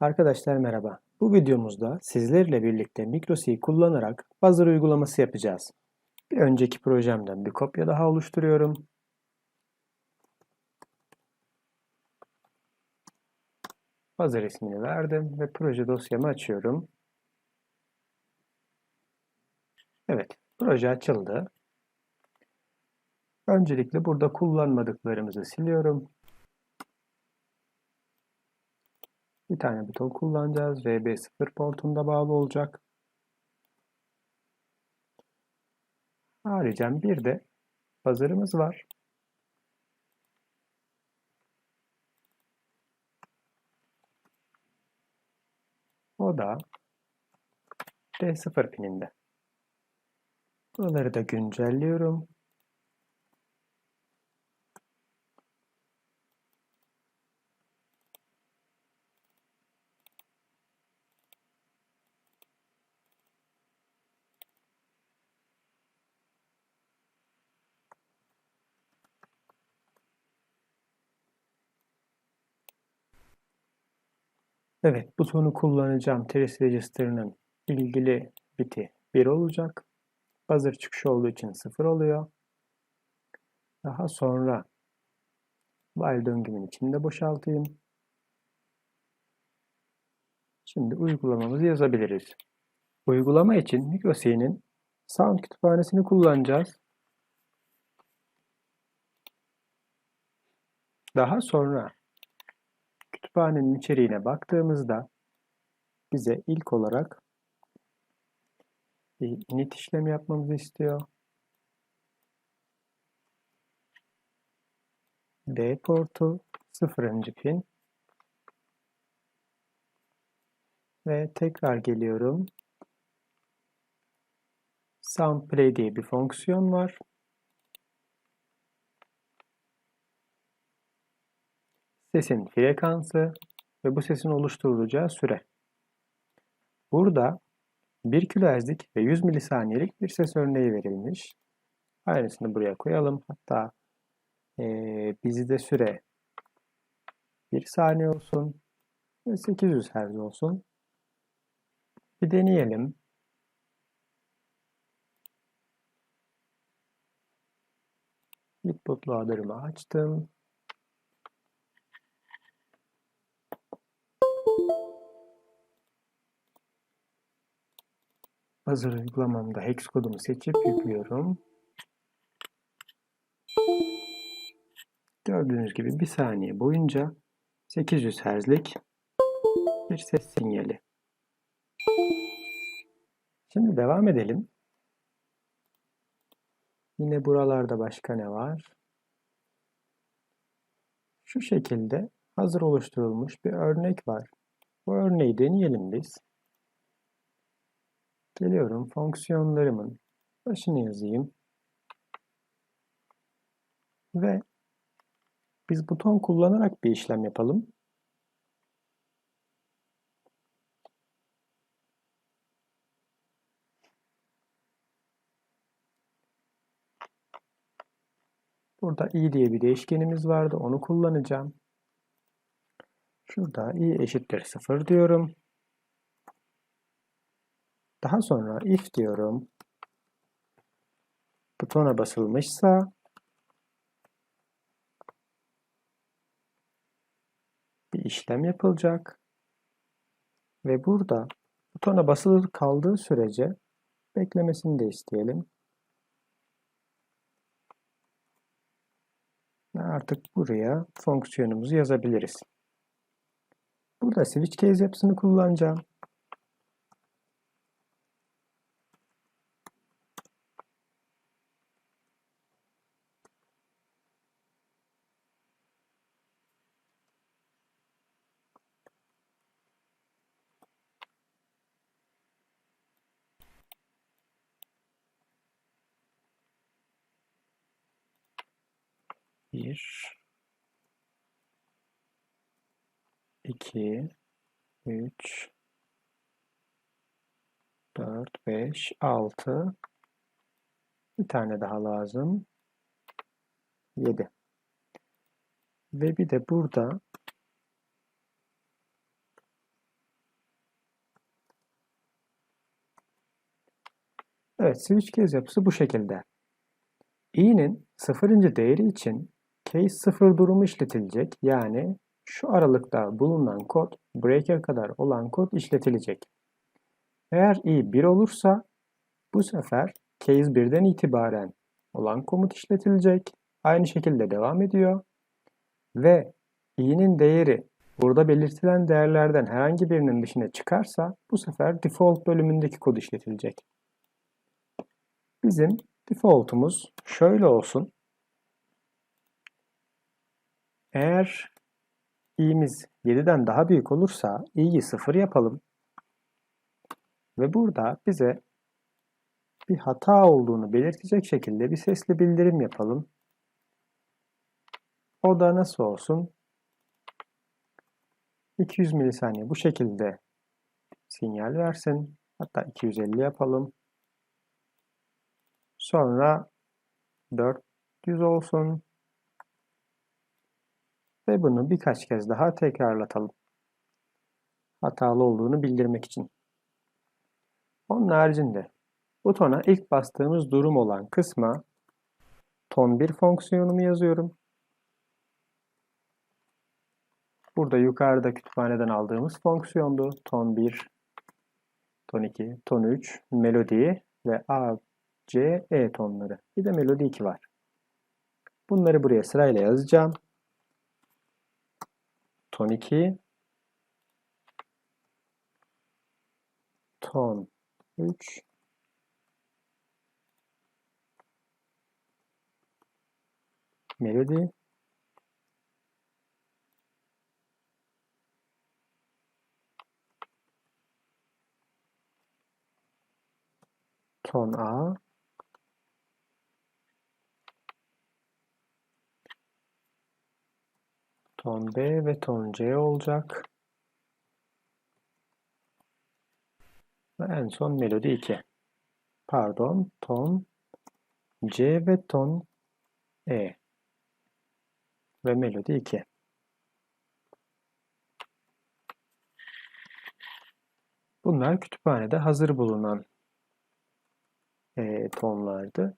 Arkadaşlar merhaba. Bu videomuzda sizlerle birlikte MicroC kullanarak buzzer uygulaması yapacağız. Bir önceki projemden bir kopya daha oluşturuyorum. Buzzer ismini verdim ve proje dosyamı açıyorum. Evet, proje açıldı. Öncelikle burada kullanmadıklarımızı siliyorum. Bir tane buton kullanacağız. RB0 portunda bağlı olacak. Haricen bir de buzzer'ımız var. O da D0 pininde. Buraları da güncelliyorum. Evet, butonu kullanacağım. Trace Register'ının ilgili biti 1 olacak. Buzzer çıkışı olduğu için 0 oluyor. Daha sonra while döngümün içinde boşaltayım. Şimdi uygulamamızı yazabiliriz. Uygulama için MicroC'nin Sound kütüphanesini kullanacağız. Daha sonra kütüphanenin içeriğine baktığımızda bize ilk olarak bir init işlemi yapmamızı istiyor. D portu 0. pin ve tekrar geliyorum. SoundPlay diye bir fonksiyon var. Sesin frekansı ve bu sesin oluşturulacağı süre. Burada 1 kHz'lik ve 100 milisaniyelik bir ses örneği verilmiş. Aynısını buraya koyalım. Hatta e, bizde süre 1 saniye olsun ve 800 Hz olsun. Bir deneyelim. Input loader'ımı açtım. Hazır uygulamamda hex kodumu seçip yüklüyorum. Gördüğünüz gibi bir saniye boyunca 800 Hz'lik bir ses sinyali. Şimdi devam edelim. Yine buralarda başka ne var? Şu şekilde hazır oluşturulmuş bir örnek var. Bu örneği deneyelim biz. Geliyorum fonksiyonlarımın başını yazayım. Ve biz buton kullanarak bir işlem yapalım. Burada i diye bir değişkenimiz vardı. Onu kullanacağım. Şurada i eşittir 0 diyorum. Daha sonra if diyorum. Butona basılmışsa bir işlem yapılacak. Ve burada butona basılı kaldığı sürece beklemesini de isteyelim. Artık buraya fonksiyonumuzu yazabiliriz. Burada switch case yapısını kullanacağım. Bir, 2 3 4 5 6 bir tane daha lazım 7 ve bir de burada Evet, switch case yapısı bu şekilde. i'nin sıfırıncı değeri için case sıfır durumu işletilecek. Yani şu aralıkta bulunan kod breaker kadar olan kod işletilecek. Eğer i 1 olursa bu sefer case 1'den itibaren olan komut işletilecek. Aynı şekilde devam ediyor. Ve i'nin değeri burada belirtilen değerlerden herhangi birinin dışına çıkarsa bu sefer default bölümündeki kod işletilecek. Bizim default'umuz şöyle olsun. Eğer i'miz 7'den daha büyük olursa i'yi 0 yapalım. Ve burada bize bir hata olduğunu belirtecek şekilde bir sesli bildirim yapalım. O da nasıl olsun? 200 milisaniye bu şekilde sinyal versin. Hatta 250 yapalım. Sonra 400 olsun. Ve bunu birkaç kez daha tekrarlatalım. Hatalı olduğunu bildirmek için. Onun haricinde butona ilk bastığımız durum olan kısma ton 1 fonksiyonumu yazıyorum. Burada yukarıda kütüphaneden aldığımız fonksiyondu. Ton 1, ton 2, ton 3, melodi ve A, C, E tonları. Bir de melodi 2 var. Bunları buraya sırayla yazacağım. Ton 2, ton 3, melodi ton A ton B ve ton C olacak. Ve en son melodi 2. Pardon, ton C ve ton E ve melodi 2. Bunlar kütüphanede hazır bulunan e, tonlardı.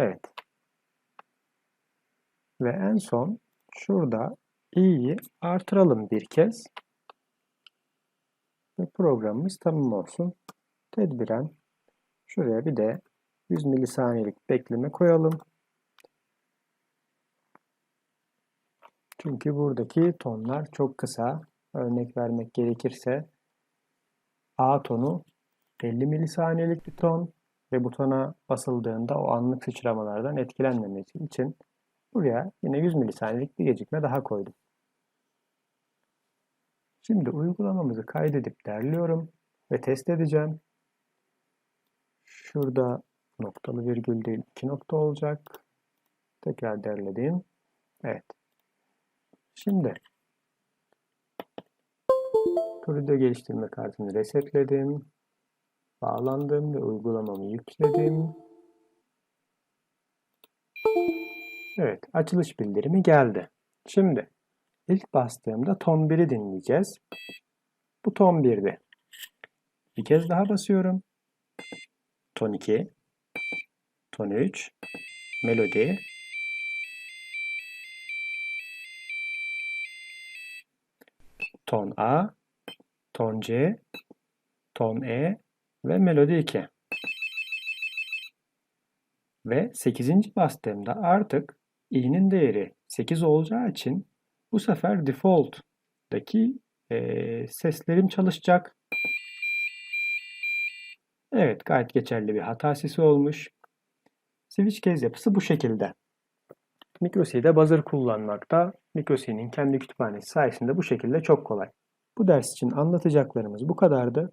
Evet. Ve en son şurada i'yi artıralım bir kez. Ve programımız tamam olsun. Tedbiren şuraya bir de 100 milisaniyelik bekleme koyalım. Çünkü buradaki tonlar çok kısa. Örnek vermek gerekirse A tonu 50 milisaniyelik bir ton ve butona basıldığında o anlık sıçramalardan etkilenmemesi için buraya yine 100 milisaniyelik bir gecikme daha koydum. Şimdi uygulamamızı kaydedip derliyorum ve test edeceğim. Şurada noktalı virgül değil iki nokta olacak. Tekrar derledim. Evet. Şimdi Tornado geliştirme kartını resetledim. Bağlandım ve uygulamamı yükledim. Evet, açılış bildirimi geldi. Şimdi ilk bastığımda ton 1'i dinleyeceğiz. Bu ton 1'di. Bir kez daha basıyorum. Ton 2, ton 3, melodi, ton A, ton C, ton E ve melodi 2. Ve 8. bastığımda artık i'nin değeri 8 olacağı için bu sefer default'daki e, seslerim çalışacak. Evet gayet geçerli bir hata sesi olmuş. Switch case yapısı bu şekilde. MicroC'de buzzer kullanmakta MicroC'nin kendi kütüphanesi sayesinde bu şekilde çok kolay. Bu ders için anlatacaklarımız bu kadardı.